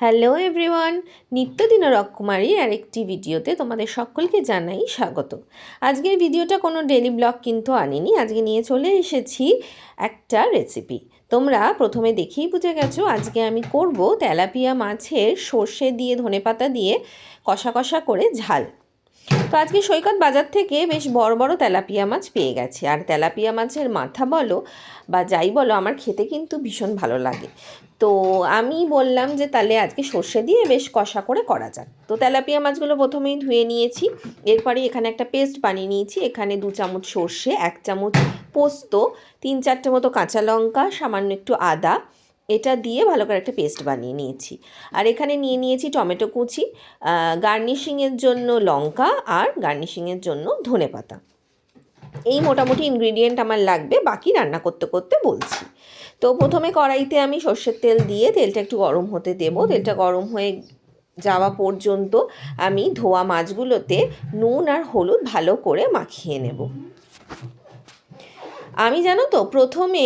Hello everyone নিত্যদিন রককুমারীর আরেকটি ভিডিওতে তোমাদের সকলকে জানাই স্বাগত। আজকের ভিডিওটা কোনো ডেলি ব্লগ কিন্তু আনিনি, আজকে নিয়ে চলে এসেছি একটা রেসিপি তোমরা প্রথমে দেখেই বুঝে গেছো, আজকে আমি করব তেলাপিয়া মাছের সর্ষে দিয়ে ধনেপাতা দিয়ে কষা কষা করে ঝাল। তো আজকে সৈকত বাজার থেকে বেশ বড় বড় তেলাপিয়া মাছ পেয়ে গেছে। আর তেলাপিয়া মাছের মাথা বলো বা যাই বলো, আমার খেতে কিন্তু ভীষণ ভালো লাগে। তো আমি বললাম যে তাহলে আজকে সর্ষে দিয়ে বেশ কষা করে করা যাক। তো তেলাপিয়া মাছগুলো প্রথমেই ধুয়ে নিয়েছি। এরপরে এখানে একটা পেস্ট বানিয়ে নিয়েছি। এখানে দু চামচ সর্ষে, এক চামচ পোস্ত, তিন চারটে মতো কাঁচা লঙ্কা, সামান্য একটু আদা এটা দিয়ে ভালো করে একটা পেস্ট বানিয়ে নিয়েছি। আর এখানে নিয়ে নিয়েছি টমেটো কুচি গার্নিশিংয়ের জন্য লঙ্কা আর গার্নিশিংয়ের জন্য ধনে পাতা। এই মোটামুটি ইনগ্রিডিয়েন্ট আমার লাগবে, বাকি রান্না করতে করতে বলছি। তো প্রথমে কড়াইতে আমি সর্ষের তেল দিয়ে তেলটা একটু গরম হতে দেবো। তেলটা গরম হয়ে যাওয়া পর্যন্ত আমি ধোয়া মাছগুলোতে নুন আর হলুদ ভালো করে মাখিয়ে নেব। আমি জানো তো, প্রথমে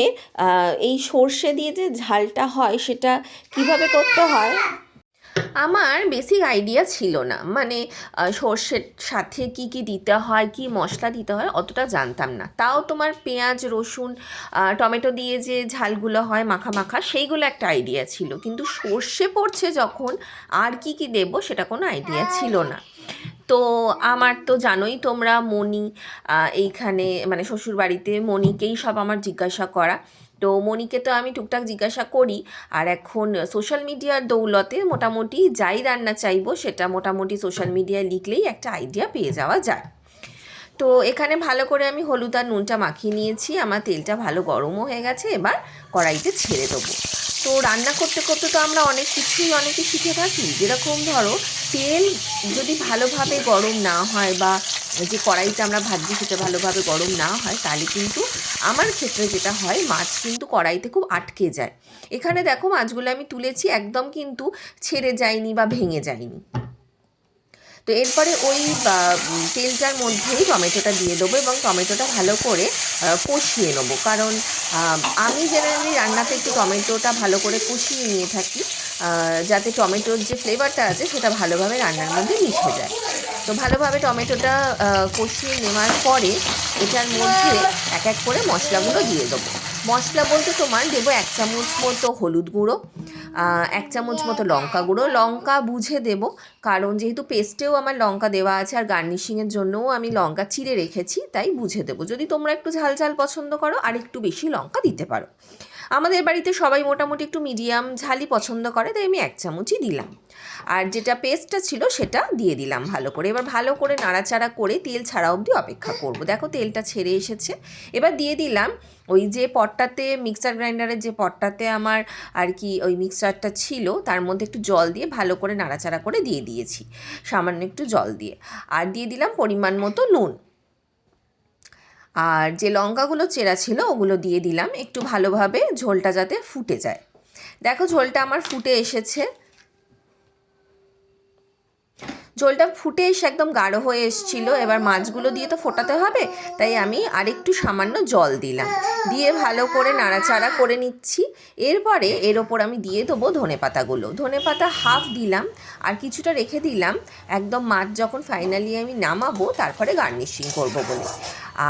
এই সর্ষে দিয়ে যে ঝালটা হয় সেটা কীভাবে করতে হয়? আমার বেসিক আইডিয়া ছিল না। মানে সর্ষের সাথে কি কি দিতে হয়, কি মশলা দিতে হয় অতটা জানতাম না। তাও তোমার পেঁয়াজ, রসুন টমেটো দিয়ে যে ঝালগুলো হয় মাখা মাখা, সেইগুলো একটা আইডিয়া ছিল। কিন্তু সর্ষে পড়ছে যখন আর কি কি দেব সেটা কোনো আইডিয়া ছিল না। তো আমার তো জানোই তোমরা মণি এইখানে মানে শ্বশুরবাড়িতে মণিকেই সব আমার জিজ্ঞাসা করা। তো মনিকে তো আমি টুকটাক জিজ্ঞাসা করি। আর এখন সোশ্যাল মিডিয়ার দৌলতে মোটামুটি যাই রান্না চাইব সেটা মোটামুটি সোশ্যাল মিডিয়ায় লিখলেই একটা আইডিয়া পেয়ে যাওয়া যায়। তো এখানে ভালো করে আমি হলুদ আর নুনটা মাখিয়ে নিয়েছি। আমার তেলটা ভালো গরমও হয়ে গেছে। এবার কড়াইতে ছেড়ে দেবো। তো রান্না করতে করতে তো আমরা অনেক কিছুই অনেকে শিখে থাকি। যেরকম ধরো, তেল যদি ভালোভাবে গরম না হয় বা যে কড়াইতে আমরা ভাজি সেটা ভালোভাবে গরম না হয়, তাহলে কিন্তু আমার ক্ষেত্রে যেটা হয়, মাছ কিন্তু কড়াইতে খুব আটকে যায়। এখানে দেখো মাছগুলো আমি তুলেছি, একদম কিন্তু ছেড়ে যায়নি বা ভেঙে যায়নি। তো এরপরে ওই তেলটার মধ্যেই টমেটোটা দিয়ে দেবো এবং টমেটোটা ভালো করে কষিয়ে নেব। কারণ আমি জেনারেলি রান্নাতে একটু টমেটোটা ভালো করে কষিয়ে নিয়ে থাকি যাতে টমেটোর যে ফ্লেভারটা আছে সেটা ভালোভাবে রান্নার মধ্যে মিশে যায়। তো ভালোভাবে টমেটোটা কষিয়ে নেওয়ার পরে এটার মধ্যে এক এক করে মশলাগুলো দিয়ে দেবো। মশলা বলতে তোমার দেবো এক চামচ মতো হলুদ গুঁড়ো এক চামচ মতো লঙ্কা গুঁড়ো। লঙ্কা বুঝে দেব, কারণ যেহেতু পেস্টেও আমার লঙ্কা দেওয়া আছে আর গার্নিশিংয়ের জন্যও আমি লঙ্কা চিড়ে রেখেছি, তাই বুঝে দেবো। যদি তোমরা একটু ঝাল ঝাল পছন্দ করো, আর একটু বেশি লঙ্কা দিতে পারো। আমাদের বাড়িতে সবাই মোটামুটি একটু মিডিয়াম ঝালই পছন্দ করে, তাই আমি এক চামচই দিলাম। আর যেটা পেস্টটা ছিল সেটা দিয়ে দিলাম ভালো করে। এবার ভালো করে নাড়াচাড়া করে তেল ছাড়া অবধি অপেক্ষা করব। দেখো তেলটা ছেড়ে এসেছে। এবার দিয়ে দিলাম ওই যে পটটাতে মিক্সার গ্রাইন্ডারের যে পটটাতে আমার আর কি ওই মিক্সারটা ছিল, তার মধ্যে একটু জল দিয়ে ভালো করে নাড়াচাড়া করে দিয়ে দিয়েছি। সামান্য একটু জল দিয়ে। আর দিয়ে দিলাম পরিমাণ মতো নুন। আর যে লঙ্কাগুলো চেরা ছিল, ওগুলো দিয়ে দিলাম। একটু ভালোভাবে ঝোলটা যাতে ফুটে যায়। দেখো, ঝোলটা আমার ফুটে এসেছে। ঝোলটা ফুটে এসে একদম গাঢ় হয়ে এসেছিল। এবার মাছগুলো দিয়ে তো ফোটাতে হবে, তাই আমি আরেকটু সামান্য জল দিলাম। দিয়ে ভালো করে নাড়াচাড়া করে নিচ্ছি। এরপরে এর ওপর আমি দিয়ে দেবো ধনে পাতাগুলো। ধনে পাতা হাফ দিলাম আর কিছুটা রেখে দিলাম। একদম মাছ যখন ফাইনালি আমি নামাবো, তারপরে গার্নিশিং করব বলে।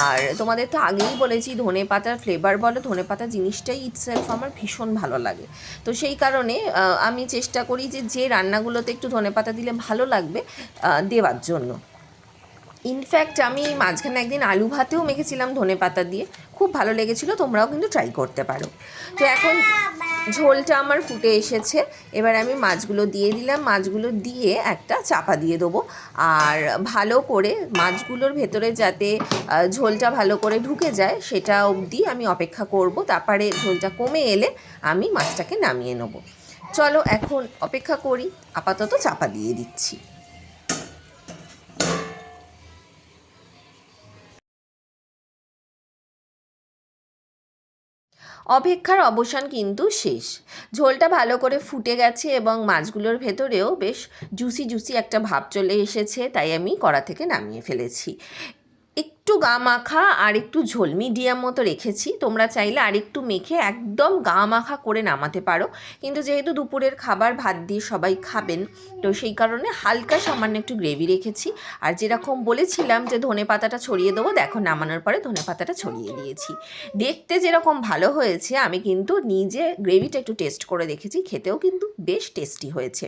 আর তোমাদের তো আগেই বলেছি, ধনে পাতার ফ্লেভার বলো, ধনে পাতা জিনিসটাই ইটসেলফ আমার ভীষণ ভালো লাগে। তো সেই কারণে আমি চেষ্টা করি যে যে রান্নাগুলোতে একটু ধনে পাতা দিলে ভালো লাগবে দেওয়ার জন্য। ইনফ্যাক্ট আমি মাঝখানে একদিন আলু ভাতেও মেখেছিলাম ধনে পাতা দিয়ে। খুব ভালো লেগেছিলো, তোমরাও কিন্তু ট্রাই করতে পারো। তো এখন ঝোলটা আমার ফুটে এসেছে। এবার আমি মাছগুলো দিয়ে দিলাম। মাছগুলো দিয়ে একটা চাপা দিয়ে দেবো। আর ভালো করে মাছগুলোর ভেতরে যাতে ঝোলটা ভালো করে ঢুকে যায়, সেটা অবধি আমি অপেক্ষা করব। তারপরে ঝোলটা কমে এলে আমি মাছটাকে নামিয়ে নেব। চলো এখন অপেক্ষা করি। আপাতত চাপা দিয়ে দিচ্ছি। অপেক্ষার অবসান কিন্তু শেষ। ঝোলটা ভালো করে ফুটে গেছে এবং মাছগুলোর ভেতরেও বেশ জুসি জুসি একটা ভাব চলে এসেছে, তাই আমি কড়া থেকে নামিয়ে ফেলেছি। একটু গা মাখা আর একটু ঝোল মিডিয়াম মতো রেখেছি। তোমরা চাইলে আর একটু মেখে একদম গা মাখা করে নামাতে পারো। কিন্তু যেহেতু দুপুরের খাবার ভাত দিয়ে সবাই খাবেন, তো সেই কারণে হালকা সামান্য একটু গ্রেভি রেখেছি। আর যেরকম বলেছিলাম যে ধনে পাতাটা ছড়িয়ে দেবো, দেখো নামানোর পরে ধনে পাতাটা ছড়িয়ে দিয়েছি। দেখতে যেরকম ভালো হয়েছে, আমি কিন্তু নিজে গ্রেভিটা একটু টেস্ট করে দেখেছি, খেতেও কিন্তু বেশ টেস্টি হয়েছে।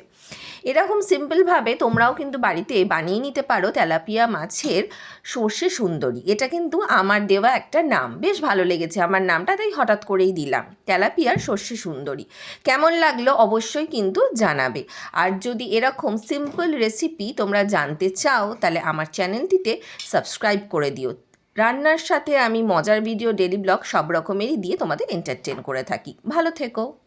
এরকম সিম্পলভাবে তোমরাও কিন্তু বাড়িতে বানিয়ে নিতে পারো তেলাপিয়া মাছের সর্ষে সুন্দরী। এটা কিন্তু আমার দেওয়া একটা নাম। বেশ ভালো লেগেছে আমার নামটা, তাই হঠাৎ করেই দিলাম। তেলাপিয়ার সর্ষে সুন্দরী। কেমন লাগল অবশ্যই কিন্তু জানাবে। আর যদি এরকম সিম্পল রেসিপি তোমরা জানতে চাও, তাহলে আমার চ্যানেলটিতে সাবস্ক্রাইব করে দিও। রান্নার সাথে আমি মজার ভিডিও ডেলি ব্লগ সব রকমেরই দিয়ে তোমাদের এন্টারটেন করে থাকি। ভালো থেকো।